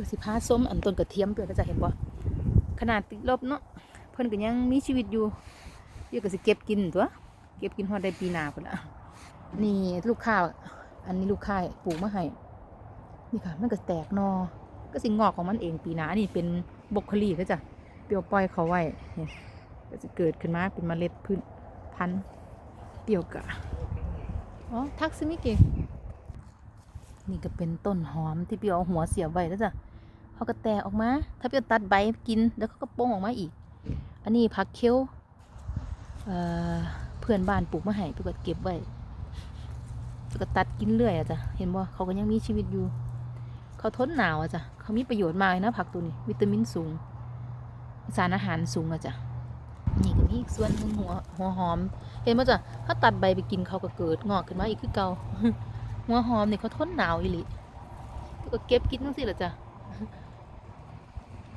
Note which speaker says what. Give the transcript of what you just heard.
Speaker 1: คือสิพาส้มอันต้นกระเทียมเพื่อนก็จะเห็นบ่ขนาดติดลบเนาะเพิ่นก็ยังมีชีวิตอยู่เดี๋ยวก็สิเก็บกินตัวเก็บกินฮอดได้ปีหน้าพุ่นละนี่ลูกค้าอันนี้ลูกค้าปลูกมาให้นี่ค่ะมันก็แตกนอก็สิงอกของมันเองปีหน้านี่เป็นบกคลีก็จะเปรียวปล่อยเขาไว้ก็จะเกิดขึ้นมาเป็นเมล็ดพืชพันธุ์เปรียวกะอ๋อทักซิมิเกะนี่ก็เป็นต้นหอมที่เปียวเอาหัวเสียบไว้แล้วจ้ะ เขาก็แตกออกมา ถ้าเปรียวตัดใบกินแล้วเขาก็โป้งออกมาอีก อันนี้ผักเคี้ยวเเพื่อนบ้านปลูกมาให้เปรียวก็เก็บไว้แล้วก็ตัดกินเรื่อยอะจ้ะเห็นบ่เขาก็ยังมีชีวิตอยู่ เขาทนหนาวอะจ้ะเขามีประโยชน์มากนะผักตัวนี้ วิตามินสูง สารอาหารสูงอะจ้ะนี่ก็มีอีกส่วนหนึ่งหัวหัวหอม เห็นไหมจ้ะถ้าตัดใบไปกินเขาก็เกิดงอกขึ้นมาอีกคือเก่าหัวหอมเนี่ยเขาทนหนาวอีหลิก็เก็บกินทั้งสิละจ้ะ